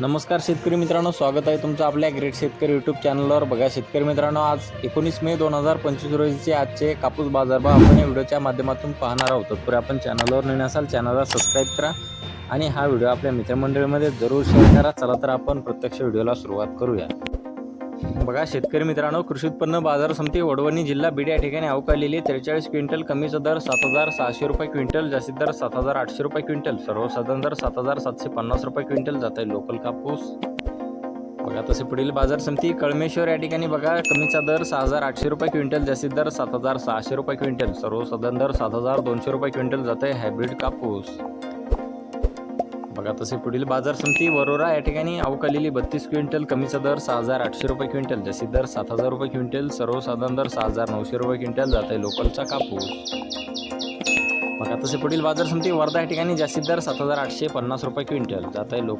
नमस्कार शेतकरी मित्रांनो स्वागत आहे तुमचं आपल्या ग्रेट शेतकरी यूट्यूब चॅनलवर बघा शेतकरी मित्रांनो आज एकोणीस मे दोन हजार पंचवीस रोजीचे आजचे कापूस बाजारभाव आपण या व्हिडिओच्या माध्यमातून पाहणार आहोत. तर आपण चॅनलवर नवीन असाल चॅनलला सबस्क्राईब करा आणि हा व्हिडिओ आपल्या मित्रमंडळीमध्ये जरूर शेअर करा. चला तर आपण प्रत्यक्ष व्हिडिओला सुरुवात करूया. बघा शेतकरी मित्रांनो कृषी उत्पन्न बाजार समिती वडवणी जिल्हा बीड या ठिकाणी अवकाळलेली त्रेचाळीस क्विंटल कमीचा दर सात हजार सहाशे रुपये क्विंटल जास्तीत दर सात हजार आठशे रुपये क्विंटल सर्वसाधारण दर सात हजार सातशे पन्नास रुपये क्विंटल जात आहे लोकल कापूस. बघा तसे पुढील बाजार समिती कळमेश्वर या ठिकाणी बघा कमीचा दर सहा हजार आठशे रुपये क्विंटल जास्तीत दर सात हजार सहाशे रुपये क्विंटल सर्वसाधारण दर सात हजार दोनशे रुपये क्विंटल जात आहे हायब्रिड कापूस. बघा तसे पुढील बाजार समिती वरोरा या ठिकाणी अवकालेली बत्तीस क्विंटल कमीचा दर सहा हजार आठशे रुपये क्विंटल जास्तीत दर सात हजार रुपये क्विंटल सर्वसाधारण दर सहा हजार नऊशे रुपये क्विंटल जात आहे लोकलचा कापूस. बघा तसे पुढील बाजार समिती वर्धा या ठिकाणी जास्तीत दर सात हजार आठशे पन्नास रुपये क्विंटल जात आहे लोक